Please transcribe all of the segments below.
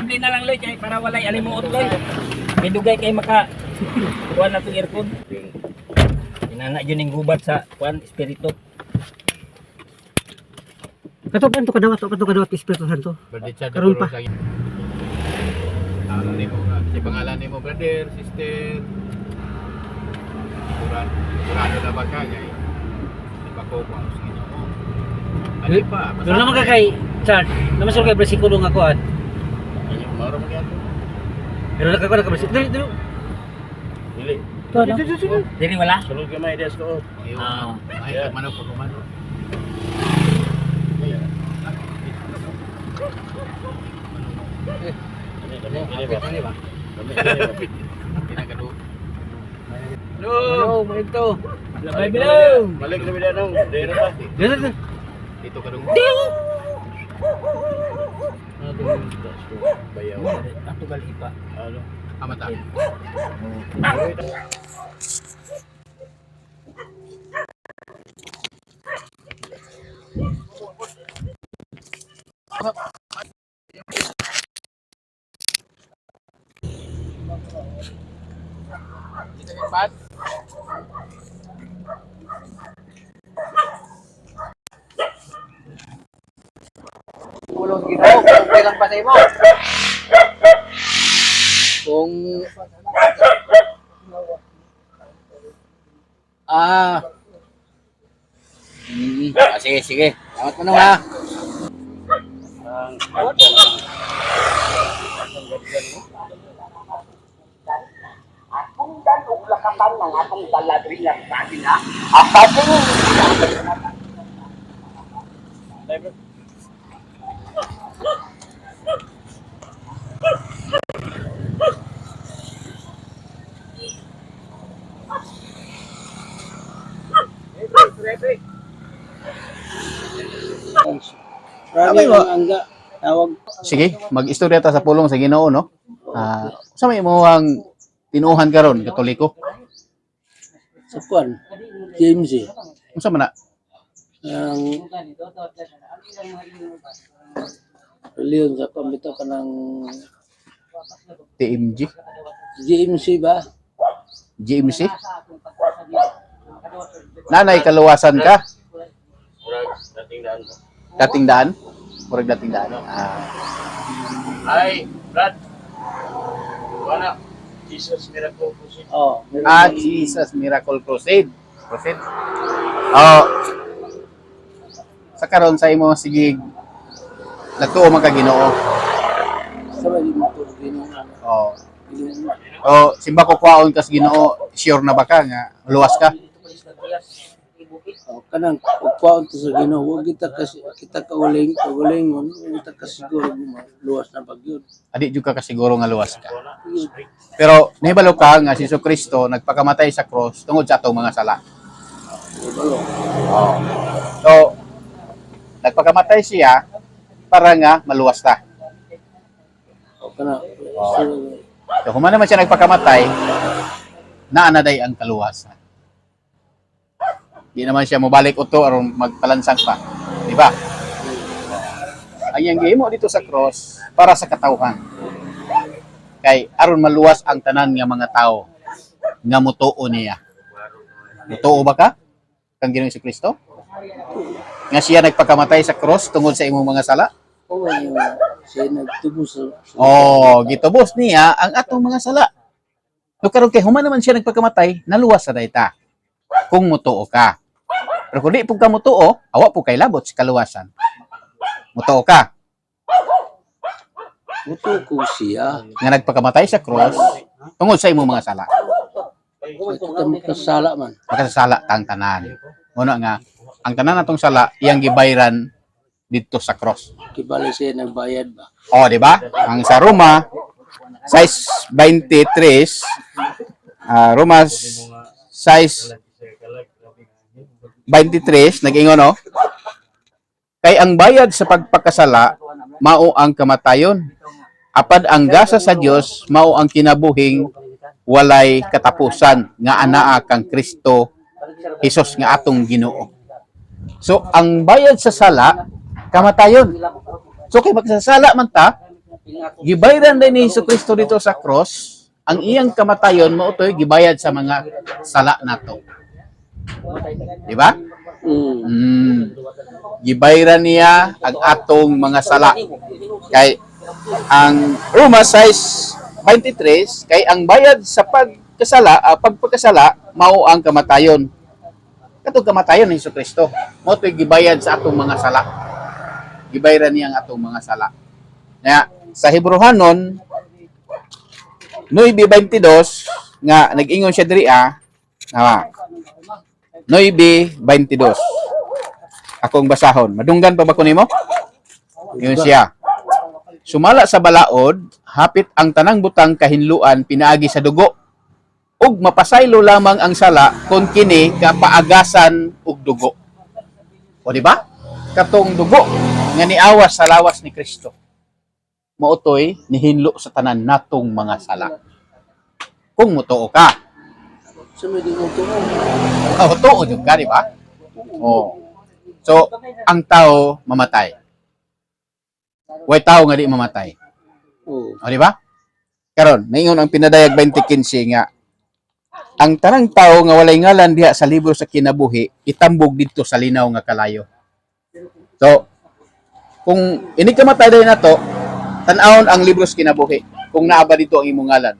Hindi na lang loy kay para walay alimuot loy. May dugay kay maka kuan na tong earphone. Inana yun yung gubat sa kuan espiritu. Katupan to kadawat, to kadawat Espiritu Santo. Karon pa. Ano nimo nga? Si pangalan nimo brother, sister. Kurang na ba ka ngay? Di ba ko ko ang sige mo? Ano pa? Pero naman ka kay Char, naman sa kay bersikulo nga kuan. Ayun, maro mo yan. Pero nakakuha na ka bersikulo. Dili, dili. Dili. To, no? Dili wala. Sulod ka may des ko. Ah. Ay, manok ko kumano. Hello, ito. Labay bilaw. Balik na bilang nung. Dero pa. Dili, dili. Dito ka nung. Bayaw. Ato gali pa. Ano? Amata. Kulong ginoo, kung kailang pasay mo. Kung Ah. Hmm, ah, sige, sige. Salamat mo ha. Akong ganong lakatan ng atong daladri lang sa akin ha. Apa po? Mo. Tawag. Sige, mag-istorya ta sa pulong sa Ginoo no. Ah, sa may mo ang tinuhan karon Katoliko. Sa kwan. James eh. Unsa man na? Ang reliyon sa pamito ka ng TMG, GMC ba? GMC. Nanay kaluwasan ka. Dating daan. Murag dating daan. Ah, Ay, Brad. Wala. Jesus Miracle Crusade. Oh. ah Jesus Miracle Crusade. Crusade. Oh. Karon sa imo sige nagtuo man ka Ginoo. Sa may mo to ginoo. Oh. Ginoo. O simba ko kwaon kas Ginoo, sure na ba ka nga luwas ka? Oh, kanang pagpaon to sa Ginoo, kita kasi kita kauling, kauling mo, huwag kita kasiguro luwas na bagyod. Adi jud ka kasiguro nga luwas ka. Pero nahibalo ka nga si Jesu Kristo nagpakamatay sa cross tungod sa atong mga sala. Oh. So nagpakamatay siya para nga maluwas ta. O kana, Oh. so, So human naman siya nagpakamatay, naanaday ang kaluwasan. Di naman siya mobalik uto aron magpalansang pa. Di ba? Ang iyang gihimo dito sa cross para sa katawhan. Kay aron maluwas ang tanan nga mga tao nga mutuo niya. Mutuo ba ka? Kang Ginoong si Kristo? Nga siya nagpakamatay sa cross tungod sa imong mga sala? o ano, siya nagtubo sa, sa Oh, gitubos niya ang atong mga sala. No karon kay human naman siya nagpagkamatay, naluwas sa dayta. Kung mutuo ka. Pero kung di po ka mutuo, awa po kay labot sa kaluwasan. Mutuo ka. Muto ko siya. Nga nagpagkamatay sa cross, tungod sa imong mga sala. Kita kasala man. Makasasala tang tanan. Muna nga, ang tanan natong sala, iyang gibayran dito sa cross. Kibali siya nagbayad ba? O, di ba? Ang sa Roma, size 23, ah Roma size 23, nag-ingon, no? Kay ang bayad sa pagpakasala, mao ang kamatayon. Apad ang gasa sa Dios, mao ang kinabuhing walay katapusan nga anaa kang Kristo Jesus nga atong Ginoo. So, ang bayad sa sala, kamatayon. So, kay magsasala man ta, gibayran din ni Hesus Kristo dito sa cross, ang iyang kamatayon mo utoy gibayad sa mga sala nato. Di ba? Mm. Mm. Gibayran niya ang atong mga sala. Kay ang Roma 6:23 kay ang bayad sa pagkasala, ah, pagpagkasala mao ang kamatayon. Katong kamatayon ni Hesus Kristo. Mao to'y gibayad sa atong mga sala. Gibayran niya ang atong mga sala. Kaya sa Hebrehanon 9:22 nga nag-ingon siya diri ah, nga 9:22. Akong basahon. Madunggan pa ba ko nimo? Yun siya. Sumala sa balaod, hapit ang tanang butang kahinluan pinaagi sa dugo. Ug mapasaylo lamang ang sala kung kini kapaagasan ug dugo. O di ba? Katong dugo nga niawas sa lawas ni Kristo. Mautoy nihinlo sa tanan natong mga sala. Kung mutuo ka, Sa may di mo to. Oh, tuod yung ka, di ba? Oh. So, ang tao mamatay. Way tao nga di mamatay. O, di ba? Karon, naingon ang pinadayag 2015 nga ang tanang tao nga walay ngalan diha sa libro sa kinabuhi itambog dito sa linaw nga kalayo. So, kung ini ka matay na to, tan-awon ang libro sa kinabuhi kung naaba dito ang imong ngalan.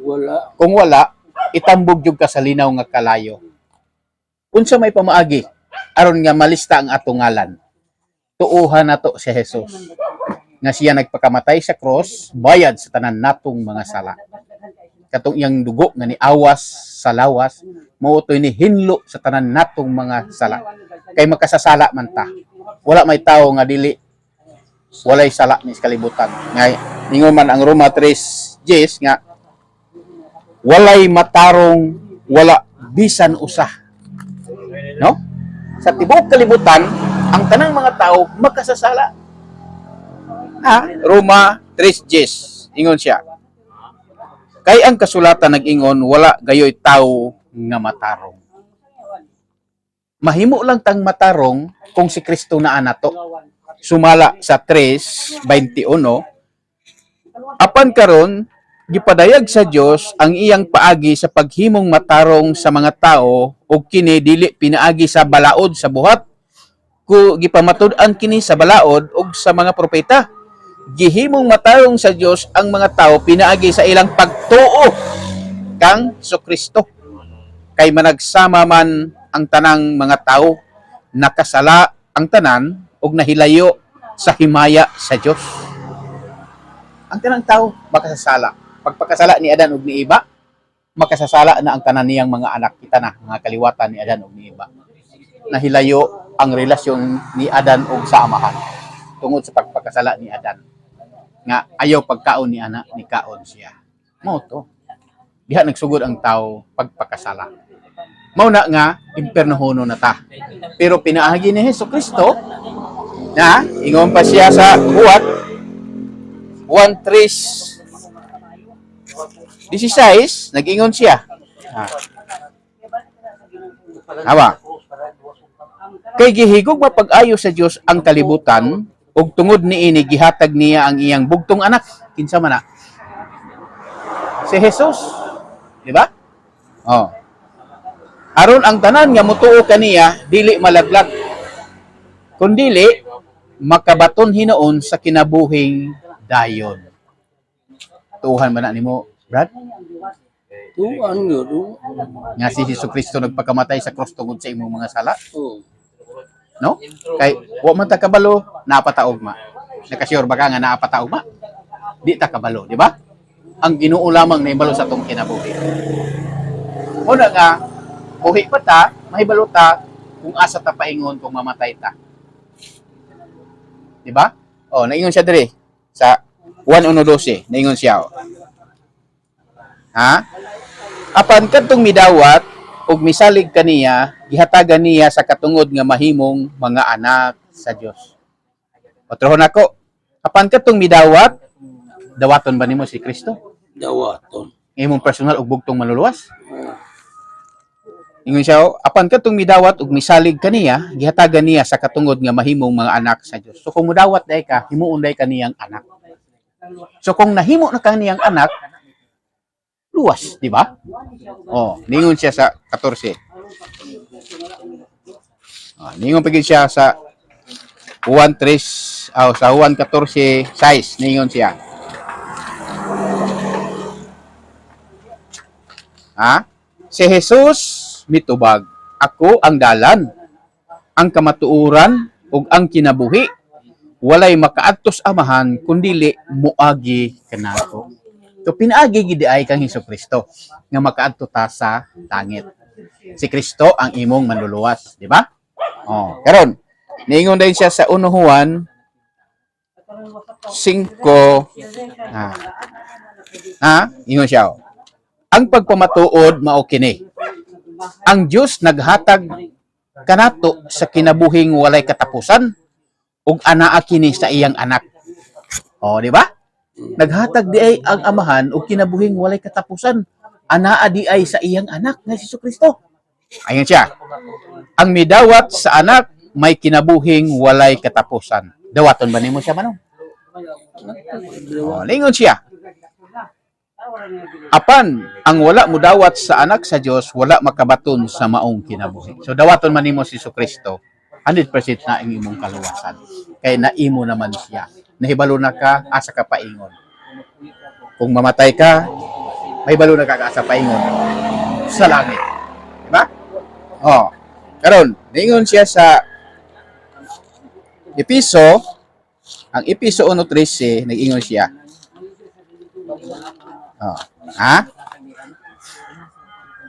Wala. Kung wala, itambog jud ka sa linaw nga kalayo. Unsa may pamaagi aron nga malista ang atong ngalan. Tuuhan nato si Jesus nga siya nagpakamatay sa cross, bayad sa tanan natong mga sala. Katong iyang dugo nga niawas sa lawas, mao toy ni hinlo sa tanan natong mga sala. Kay makasasala man ta. Wala may tawo nga dili walay sala ni kalibutan. Nga ningon man ang Roma 3:10 nga walay matarong wala bisan usa. No? Sa tibuok kalibutan, ang tanang mga tao makasasala. Ha? Roma 3:10. Ingon siya. Kay ang kasulatan nag-ingon wala gayoy tao nga matarong. Mahimo lang tang matarong kung si Kristo na anato. Sumala sa 3:21 Apan karon gipadayag sa Dios ang iyang paagi sa paghimong matarong sa mga tao ug kini dili pinaagi sa balaod sa buhat ku gipamatud-an kini sa balaod ug sa mga propeta gihimong matarong sa Dios ang mga tao pinaagi sa ilang pagtuo kang Kristo kay managsama man ang tanang mga tao nakasala ang tanan ug nahilayo sa himaya sa Dios ang tanang tao makasasala. Pagpakasala ni Adan ug ni Eva makasasala na ang tanan niyang mga anak. Kita na mga kaliwatan ni Adan ug ni Eva. Nahilayo ang relasyon ni Adan ug sa amahan tungod sa pagpakasala ni Adan nga ayaw pagkaon ni ana ni kaon siya. Mao to. Diha nagsugod ang tao pagpakasala. Mao na nga impernohono na ta. Pero pinaagi ni Hesus Kristo na ingon pa siya sa buhat 1 3 16 nag-ingon siya. Ah. Awa. Kay gihigog mapag-ayo sa Dios ang kalibutan ug tungod niini gihatag niya ang iyang bugtong anak. Kinsa man na? Si Jesus. Di ba? Oh. Aron ang tanan nga motuo kaniya dili malaglag. Kundili makabaton hinoon sa kinabuhing dayon. Tuhan man na nimo brad? Tuan yun. nga si Hesus Kristo nagpakamatay sa cross tungod sa imong mga sala? Oh. No? Kay wa man ta kabalo napataugma nakasure ba ka nga napataugma di ta kabalo di ba? Ang Ginoo lamang nahibalo sa tong kinabuhi. Una nga buhi pa ta mahibalo ta kung asa ta paingon kung mamatay ta. Di ba? Oh naingon siya diri sa 1:12 naingon siya oh. ha? Apan kadtong midawat ug misalig kaniya gihatagan niya sa katungod nga mahimong mga anak sa Dios. Otrohon ako. Apan katong midawat dawaton ba nimo si Kristo? Dawaton. Imong personal ug bugtong manluluwas? Ingon siya, apan katong midawat ug misalig kaniya, gihatagan niya sa katungod nga mahimong mga anak sa Dios. So kung mudawat day ka, himuon day kaniyang anak. So kung nahimo na kaniyang anak, luwas, di ba? Oh, ningon siya sa 14. Ah, ningon pagid siya sa Juan 3, oh, sa Juan 14, 6, ningon siya. Ha? Si Jesus mitubag, ako ang dalan, ang kamatuuran ug ang kinabuhi. Walay makaadtos amahan kundili muagi kanako. So pinaagi gid ay kang Hesus Kristo nga makaadto ta sa langit. Si Kristo ang imong manluluwas, di ba? Oh, karon niingon din siya sa 1 Juan 5 ha. Ha? Ingon siya. oh. Ang pagpamatuod mao kini. Ang Dios naghatag kanato sa kinabuhing walay katapusan ug anaa kini sa iyang anak. Oh, di ba? Naghatag di ay ang amahan og kinabuhing walay katapusan. Anaa di ay sa iyang anak nga si Kristo. Ayan siya. Ang midawat sa anak may kinabuhing walay katapusan. Dawaton ba nimo siya manong? Oh, lingon siya. Apan, ang wala mo dawat sa anak sa Dios wala makabaton sa maong kinabuhi. So dawaton man nimo si Kristo, 100% na ang imong kaluwasan. Kay naimo naman siya. Nahibalo na ka asa ka paingon. Kung mamatay ka, may balo na ka asa paingon sa langit. Diba? Oh. Karon, ningon siya sa Episo, ang Episo 1.13, nag-ingon siya. Oh. Ha?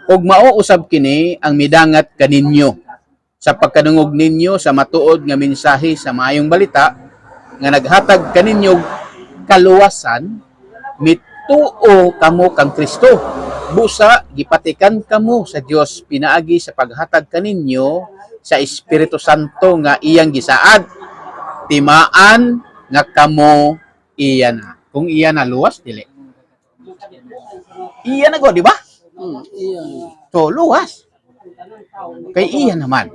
Ug mao usab kini ang midangat kaninyo sa pagkanungog ninyo sa matuod nga mensahe sa maayong balita nga naghatag kaninyo kaluwasan mituo kamo kang Kristo. Busa gipatikan kamo sa Dios pinaagi sa paghatag kaninyo sa Espiritu Santo nga iyang gisaad. Timaan nga kamo iya na. Kung iya na luwas dili. Iya na go, di ba? Hmm, iya. So, luwas. Kay iya naman.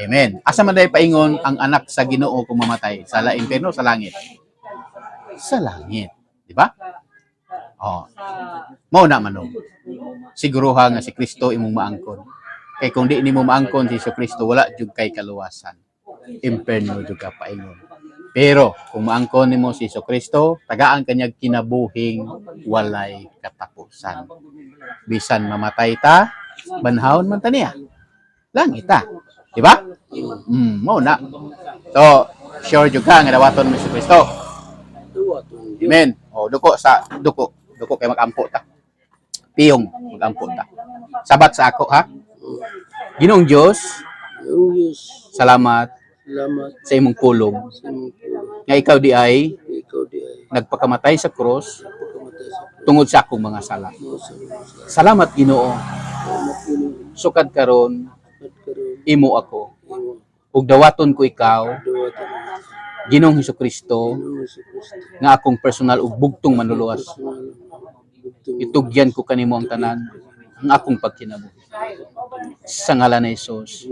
Amen. Asa man day paingon ang anak sa Ginoo kung mamatay? Sa la sa langit? Sa langit, di ba? Oh. Mao na man. Siguruha nga si Kristo imong maangkon. Kay kung di nimo maangkon si Kristo wala jud kay kaluwasan. Impierno jud ka paingon. Pero kung maangkon nimo si Kristo, tagaan kanyag kinabuhing walay katapusan. Bisan mamatay ta, banhawon man ta niya. Langit ta. Di ba? Mm, mo na. So, sure jud ka nga dawaton mo si Kristo. Dios. Amen. O duko sa duko. Duko kay magampo ta. Piyong magampo ta. Sabat sa ako ha. Ginoong Dios, Diyos, salamat salamat sa imong pulong nga ikaw di ay Ikaw di ay nagpakamatay sa krus tungod sa akong mga sala. Salamat Ginoo. Sukad karon imo ako ug dawaton ko ikaw Ginoong Hesus Kristo nga akong personal ug bugtong manluluwas. Itugyan ko kanimo ang tanan ang akong pagkinabuhi. Sa ngalan ni Jesus.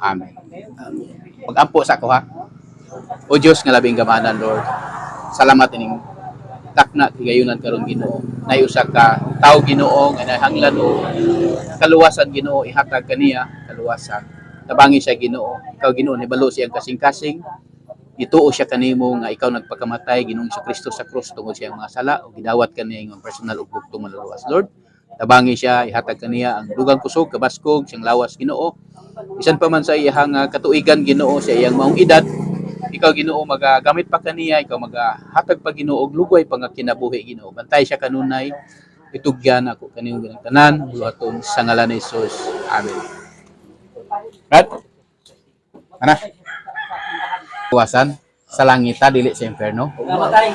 Amen. Pag-ampo sa ako ha. O Diyos nga labing gamanan, Lord. Salamat ining takna kigayunan karon Ginoo. Nay usa ka tao Ginoo nga nahanglan o kaluwasan Ginoo ihatag kaniya kaluwasan. Tabangi siya Ginoo. Ikaw Ginoo nibalo siyang kasing-kasing. Ituo siya kanimo nga ikaw nagpakamatay Ginoong sa Kristo sa krus tungod sa iyang mga sala o gidawat kaniya nga personal ug bugtong maluluwas. Lord, tabangi siya ihatag kaniya ang dugang kusog kabaskog siyang lawas Ginoo. Bisan pa man sa iyang katuigan Ginoo sa iyang maong edad, ikaw Ginoo magagamit pa kaniya, ikaw magahatag pa Ginoo og lugway pa nga kinabuhi Ginoo. Bantay siya kanunay. Itugyan ako kaniyong ganang tanan buhaton sa ngalan ni Jesus. Amen. Brad? Ana? Kuwasan sa langita dili sa impierno. Namatay.